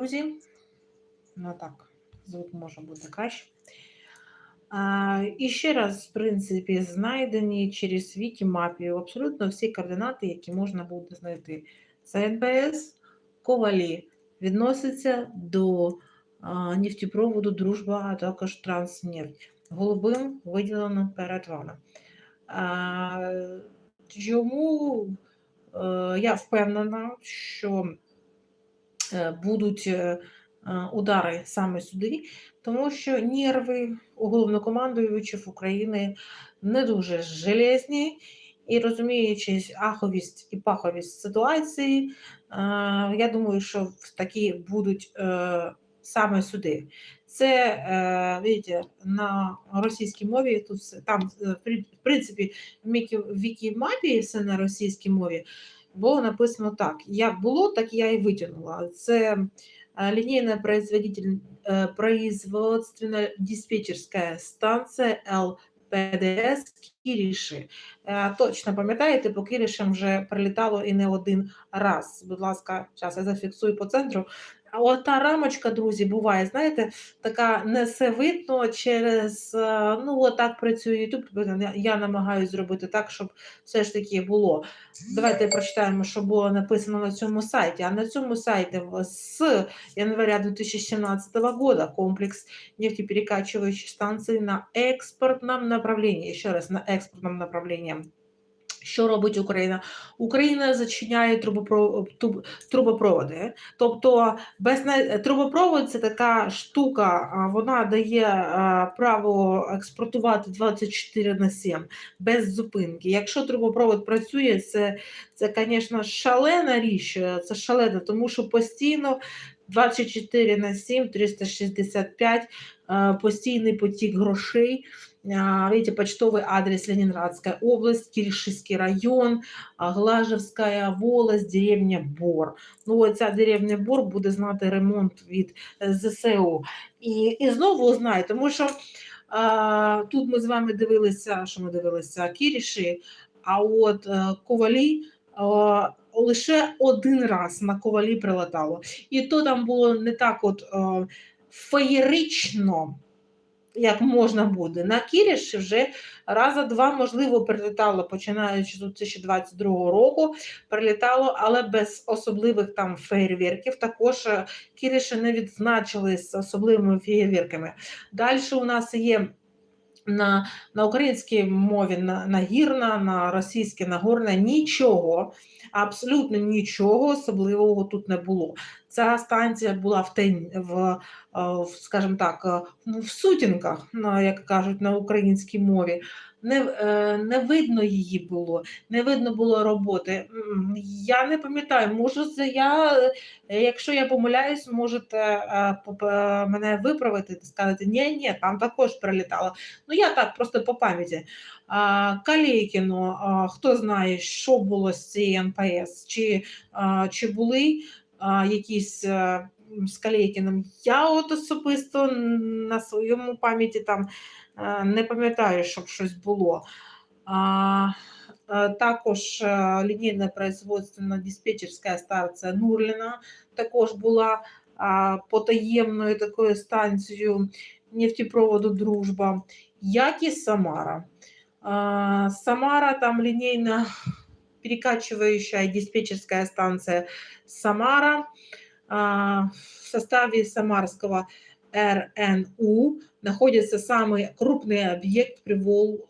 друзі. Ну так, звук може бути краще. А, і ще раз, в принципі, знайдені через Вікімапію абсолютно всі координати, які можна буде знайти. Це НБС, ковалі відноситься до а, нефтепроводу Дружба, а також Транснефть. Голубим виділено перед вами. А, чому е, я впевнена, що будуть е, е, удари саме сюди, тому що нерви у головнокомандуючих України не дуже железні, і розуміючи аховість і паховість ситуації, е, я думаю, що такі будуть саме сюди. Це, видите, на російській мові, тут там, в принципі, в Мікі- в Вікімапі все на російській мові, було написано так: як було, так я і витягнула. Це е, лінійна е, производственно-диспетчерська станція ЛПДС Кіріші. Е, Точно пам'ятаєте, по Кірішам вже прилітало і не один раз. Будь ласка, зараз я зафіксую по центру. А от та рамочка, друзі, буває, знаєте, така несе видно через, е, ну, отак працює YouTube. Я- Я намагаюся зробити так, щоб все ж таки було. Давайте прочитаємо, що було написано на цьому сайті. А на цьому сайті з января 2017 года комплекс нефтеперекачивающих станций на експортном направлении. Ще раз, на експортном направлении. Що робить Україна? Україна зачиняє трубопро... трубопроводи. Тобто без... трубопровод це така штука, вона дає право експортувати 24 на 7 без зупинки. Якщо трубопровод працює, це, це звісно, шалена річ, це шалена, тому що постійно 24 на 7, 365, е, постійний потік грошей. А, Видите, почтовый адрес Ленинградская область, Киришский район, а, Глажевская волость, деревня Бор. Ну, от ця деревня Бор буде знати ремонт від е, ЗСУ. І, і знову знає, тому що а, тут ми з вами дивилися, що ми дивилися Кіріші, а от е, ковалі. Лише один раз на ковалі прилетало. І то там було не так от е, феєрично, як можна буде. На Кіріші вже раза два, можливо, прилітало, починаючи з 2022 року, прилітало, але без особливих там фейерверків. Також е, Кіріші не відзначились особливими фейерверками. Далі у нас є. На, на українській мові на, нагірна, на російській нагорна нічого, абсолютно нічого особливого тут не було. Ця станція була в тень, в, е, скажімо так, е, ну, в сутінках, як кажуть на українській мові. Не, е, не видно її було, не видно було роботи. Я не пам'ятаю, можу я, якщо я помиляюсь, можете мене виправити і сказати, ні, ні, там також прилітало. Ну, я так, просто по пам'яті. Калєкіно, хто знає, що було з цієї НПС, чи, чи були якісь а, з. Я от особисто на своєму пам'яті там не пам'ятаю, щоб щось було. А, також а, лінійна производственна диспетчерська станція Нурліна також була потаємною такою станцією нефтепроводу Дружба, як і Самара. Самара там линейно перекачивающая диспетчерская станция Самара а, в составе Самарского РНУ находится самый крупный объект Приволж,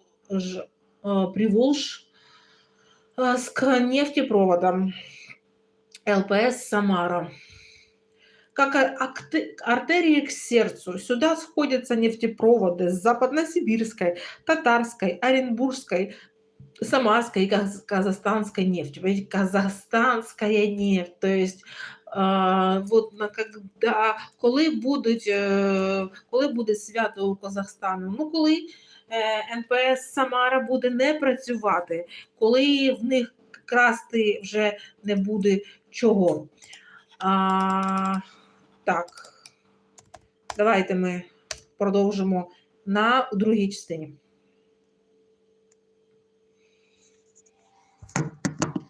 а, Приволж а, с нефтепроводом ЛПС Самара. Как артерии к сердцу. Сюда сходятся нефтепроводы с западносибирской, татарской, оренбургской, самарской и каз- казахстанской нефтью. Казахстанская нефть, то есть вот на когда, коли будуть, е, коли буде свято у Казахстану? Ну, коли е, НПС Самара буде не працювати, коли в них красти вже не буде чого. А, так, давайте ми продовжимо на другій частині.